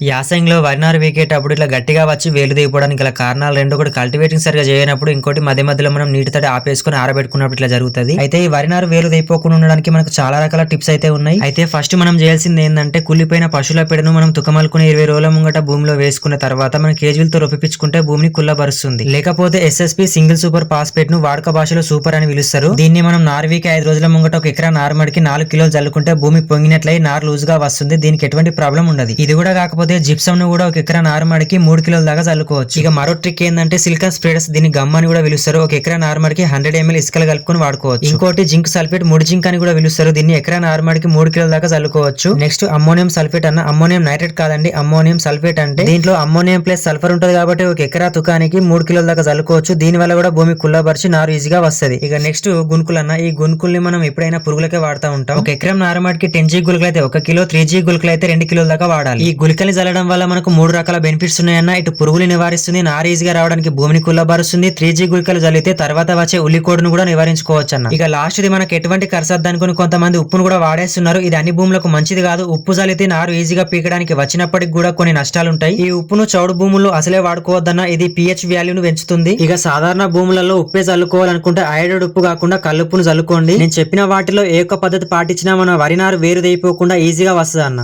యాసంగిలో వరి నారు వీకేటప్పుడు ఇట్లా గట్టిగా వచ్చి వేలు దిగిపోవడానికి గల కారణాలు రెండు కూడా కల్టివేటింగ్ సరిగా చేయనప్పుడు ఇంకోటి మధ్య మధ్యలో మనం నీటి తడి ఆపేసుకుని ఆరబెట్టుకున్నప్పుడు ఇట్లా జరుగుతుంది. అయితే ఈ వరినారు వేలు దిగిపోకుండా ఉండడానికి మనకు చాలా రకాల టిప్స్ అయితే ఉన్నాయి. అయితే ఫస్ట్ మనం చేయాల్సింది ఏంటంటే కుళ్ళిపోయిన పశువుల పెడను మనం తుకమలుకుని ఇరవై రోజుల ముంగట భూమిలో వేసుకున్న తర్వాత మనం కేజీలతో రొప్పించుకుంటే భూమిని కుల్లబరుస్తుంది లేకపోతే ఎస్ఎస్పి సింగిల్ సూపర్ ఫాస్ఫేట్ను వాడుక భాషలో సూపర్ అని పిలుస్తారు. దీన్ని మనం నార్వీకి ఐదు రోజుల ముంగట ఒక ఎకరా నారుమడికి నాలుగు కిలోలు జల్లుకుంటే భూమి పొంగినట్లయి నారు లూజ్గా వస్తుంది. దీనికి ఎటువంటి ప్రాబ్లం ఉండదు. ఇది కూడా కాకపోతే జిప్సం ను కూడా ఒక ఎకరా నారుమడికి మూడు కిలోల దాకా చల్లుకోవచ్చు. ఇక మరో ట్రిక్ ఏంటంటే సిలికాన్ స్ప్రేడర్స్ దీన్ని గమ్ అని కూడా పిలుస్తారు ఒక ఎకరా నారుమడికి హండ్రెడ్ ఎంఎల్ ఇసుకలు కలుపుకొని వాడుకోవచ్చు. ఇంకోటి జింక్ సల్ఫేట్ ముడి జింక్ అని కూడా పిలుస్తారు దీన్ని ఎకరా నారుమడికి మూడు కిలోల దాకా చల్లుకోవచ్చు. నెక్స్ట్ అమ్మోనియం సల్ఫేట్ అన్న అమ్మోనియం నైట్రేట్ కాదండి అమ్మోనియం సల్ఫేట్ అంటే దీంట్లో అమ్మోనియం ప్లస్ సల్ఫర్ ఉంటుంది కాబట్టి ఒక ఎకరా తుకానికి మూడు కిలోల దాకా చల్లుకోవచ్చు. దీని వల్ల కూడా భూమి కుల్లబరిచి నారు ఈజీగా వస్తది. ఇక నెక్స్ట్ గునుకులు అన్న ఈ గునుకుల్ని మనం ఎప్పుడైనా పురుగులకే వాడుతూ ఉంటాం. ఒక ఎకరం నారుమడికి టెన్ జీ గుళికలు అయితే ఒక కిలో త్రీ జీ గుళికలు అయితే రెండు కిలోల దాకా వాడాలి. ఈ గులికల్ని చల్లడం వల్ల మనకు మూడు రకాల బెనిఫిట్స్ ఉన్నాయన్న. ఇటు పురుగులు నివారిస్తుంది నారు ఈజీగా రావడానికి భూమిని కుల్లబరుస్తుంది. త్రీ జీ గుళికలు చల్లితే తర్వాత వచ్చే ఉల్లికోడును కూడా నివారించుకోవచ్చు అన్న ఇక లాస్ట్ ఇది మనకు ఎటువంటి ఖర్చు అనుకుని కొంతమంది ఉప్పును కూడా వాడేస్తున్నారు. ఇది అన్ని భూములకు మంచిది కాదు. ఉప్పు చల్లితే నారు ఈజీగా పీకడానికి వచ్చినప్పటికి కూడా కొన్ని నష్టాలు ఉంటాయి ఈ ఉప్పును చౌడు భూములు అసలే వాడుకోవద్దన్న. ఇది పిహెచ్ వాల్యూను పెంచుతుంది. ఇక సాధారణ భూములలో ఉప్పే చల్లుకోవాలనుకుంటే ఐడెడ్ ఉప్పు కాకుండా కల్లుప్పును చల్లుకోండి నేను చెప్పిన వాటిలో ఏ ఒక్క పద్ధతి పాటించినా మన వరి నారు వేరు దేయిపోకుండా ఈజీగా వస్తుంది అన్న